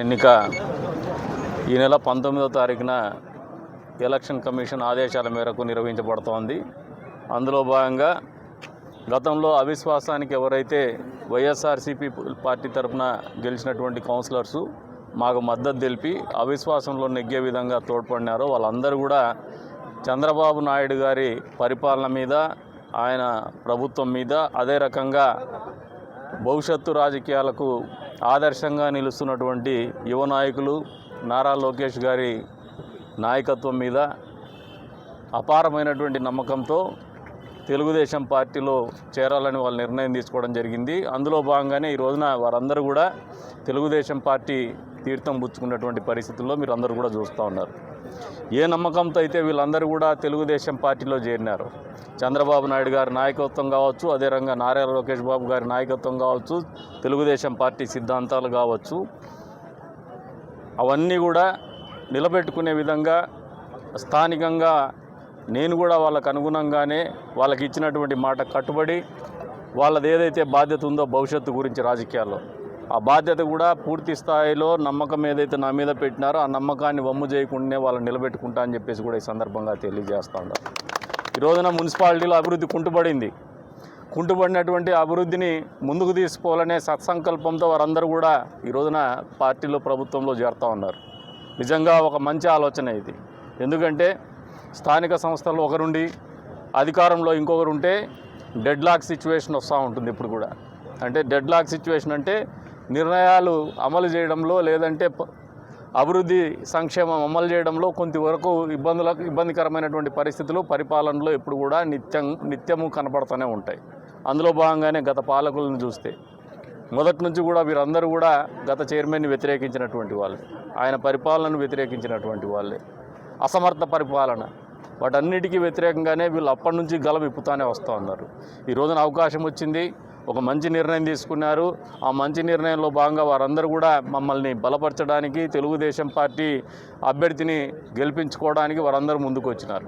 ఎన్నిక ఈ నెల పంతొమ్మిదో తారీఖున ఎలక్షన్ కమిషన్ ఆదేశాల మేరకు నిర్వహించబడుతోంది. అందులో భాగంగా గతంలో అవిశ్వాసానికి ఎవరైతే వైఎస్ఆర్సీపీ పార్టీ తరఫున గెలిచినటువంటి కౌన్సిలర్సు మాకు మద్దతు తెలిపి అవిశ్వాసంలో నెగ్గే విధంగా తోడ్పడినారో వాళ్ళందరూ కూడా చంద్రబాబు నాయుడు గారి పరిపాలన మీద ఆయన ప్రభుత్వం మీద అదే రకంగా భవిష్యత్తు రాజకీయాలకు ఆదర్శంగా నిలుస్తున్నటువంటి యువ నాయకులు నారా లోకేష్ గారి నాయకత్వం మీద అపారమైనటువంటి నమ్మకంతో తెలుగుదేశం పార్టీలో చేరాలని వాళ్ళు నిర్ణయం తీసుకోవడం జరిగింది. అందులో భాగంగానే ఈ రోజున వారందరూ కూడా తెలుగుదేశం పార్టీ తీర్థం పుచ్చుకున్నటువంటి పరిస్థితుల్లో మీరు అందరూ కూడా చూస్తూ ఉన్నారు. ఏ నమ్మకంతో అయితే వీళ్ళందరూ కూడా తెలుగుదేశం పార్టీలో చేరినారు? చంద్రబాబు నాయుడు గారి నాయకత్వం కావచ్చు అదే రంగా నారా లోకేష్ బాబు గారి నాయకత్వం కావచ్చు తెలుగుదేశం పార్టీ సిద్ధాంతాలు కావచ్చు అవన్నీ కూడా నిలబెట్టుకునే విధంగా స్థానికంగా నేను కూడా వాళ్ళకు అనుగుణంగానే వాళ్ళకి ఇచ్చినటువంటి మాట కట్టుబడి వాళ్ళది ఏదైతే బాధ్యత ఉందో భవిష్యత్తు గురించి రాజకీయాల్లో. ఆ బాధ్యత కూడా పూర్తి స్థాయిలో నమ్మకం ఏదైతే నా మీద పెట్టినారో ఆ నమ్మకాన్ని వమ్ము చేయకుండానే వాళ్ళని నిలబెట్టుకుంటా అని చెప్పేసి కూడా ఈ సందర్భంగా తెలియజేస్తా ఉన్నారు ఈ రోజున మున్సిపాలిటీలో అభివృద్ధి కుంటుపడింది కుంటుపడినటువంటి అభివృద్ధిని ముందుకు తీసుకోవాలనే సత్సంకల్పంతో వారందరూ కూడా ఈ రోజున పార్టీలో ప్రభుత్వంలో చేరుతూ ఉన్నారు. నిజంగా ఒక మంచి ఆలోచన ఇది. ఎందుకంటే స్థానిక సంస్థల్లో ఒకరుండి అధికారంలో ఇంకొకరు ఉంటే డెడ్ లాక్ సిచ్యువేషన్ వస్తూ ఉంటుంది ఇప్పుడు కూడా. అంటే డెడ్ లాక్ సిచ్యువేషన్ అంటే నిర్ణయాలు అమలు చేయడంలో లేదంటే ప- అభివృద్ధి సంక్షేమం అమలు చేయడంలో కొంతవరకు ఇబ్బందులకు ఇబ్బందికరమైనటువంటి పరిస్థితులు పరిపాలనలో ఎప్పుడు కూడా నిత్యం నిత్యము కనపడుతూనే ఉంటాయి. అందులో భాగంగానే గత పాలకులను చూస్తే మొదటి నుంచి కూడా వీరందరూ కూడా గత చైర్మన్ని వ్యతిరేకించినటువంటి వాళ్ళు. ఆయన పరిపాలనను వ్యతిరేకించినటువంటి వాళ్ళే. అసమర్థ పరిపాలన. వాటన్నిటికీ వ్యతిరేకంగానే వీళ్ళు అప్పటి నుంచి గలం ఇప్పుతానే వస్తూ ఉన్నారు. ఈ రోజున అవకాశం వచ్చింది ఒక మంచి నిర్ణయం తీసుకున్నారు. ఆ మంచి నిర్ణయంలో భాగంగా వారందరూ కూడా మమ్మల్ని బలపరచడానికి తెలుగుదేశం పార్టీ అభ్యర్థిని గెలిపించుకోవడానికి వారందరూ ముందుకు వచ్చినారు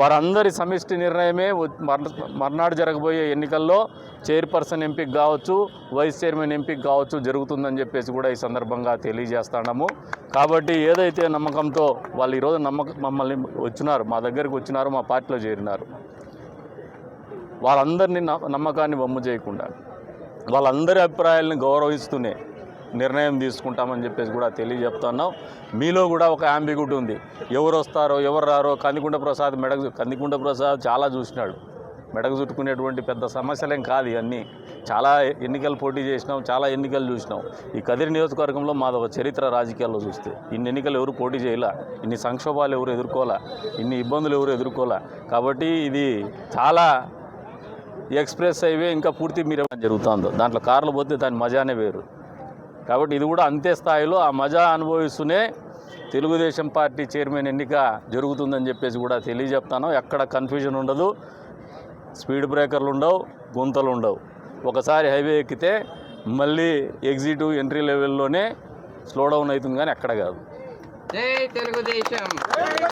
వారందరి సమిష్టి నిర్ణయమే మర్నాడు జరగబోయే ఎన్నికల్లో చైర్పర్సన్ ఎంపిక కావచ్చు వైస్ చైర్మన్ ఎంపిక కావచ్చు జరుగుతుందని చెప్పేసి కూడా ఈ సందర్భంగా తెలియజేస్తాము కాబట్టి ఏదైతే నమ్మకంతో వాళ్ళు ఈరోజు నమ్మకం మమ్మల్ని వచ్చినారు మా దగ్గరికి వచ్చినారు మా పార్టీలో చేరినారు. వాళ్ళందరినీ న- నమ్మకాన్ని వమ్ము చేయకుండా వాళ్ళందరి అభిప్రాయాలను గౌరవిస్తూనే నిర్ణయం తీసుకుంటామని చెప్పేసి కూడా తెలియజెప్తున్నాం. మీలో కూడా ఒక అంబిగుడ్ ఉంది. ఎవరు వస్తారో ఎవరు రారో కందికుంట ప్రసాద్ మెడకు కందికుంట ప్రసాద్ చాలా చూసినాడు. మెడకు చుట్టుకునేటువంటి పెద్ద సమస్యలేం కాదు ఇవన్నీ. చాలా ఎన్నికలు పోటీ చేసినాం చాలా ఎన్నికలు చూసినాం. ఈ కదిరి నియోజకవర్గంలో మాది ఒక చరిత్ర రాజకీయాల్లో చూస్తే ఇన్ని ఎన్నికలు ఎవరు పోటీ చేయలా? ఇన్ని సంక్షోభాలు ఎవరు ఎదుర్కోలే ఇన్ని ఇబ్బందులు ఎవరు ఎదుర్కోలే కాబట్టి ఇది చాలా ఎక్స్ప్రెస్ హైవే ఇంకా పూర్తి మీరు జరుగుతుందో. దాంట్లో కార్లు పోతే దాని మజానే వేరు. కాబట్టి ఇది కూడా అంతే స్థాయిలో ఆ మజా అనుభవిస్తూనే తెలుగుదేశం పార్టీ చైర్మన్ ఎన్నిక జరుగుతుందని చెప్పేసి కూడా తెలియజెప్తాను. ఎక్కడ కన్ఫ్యూజన్ ఉండదు. స్పీడ్ బ్రేకర్లు ఉండవు గుంతలు ఉండవు. ఒకసారి హైవే ఎక్కితే మళ్ళీ ఎగ్జిట్ ఎంట్రీ లెవెల్లోనే స్లో డౌన్ అవుతుంది కానీ ఎక్కడ కాదు. జై తెలుగుదేశం!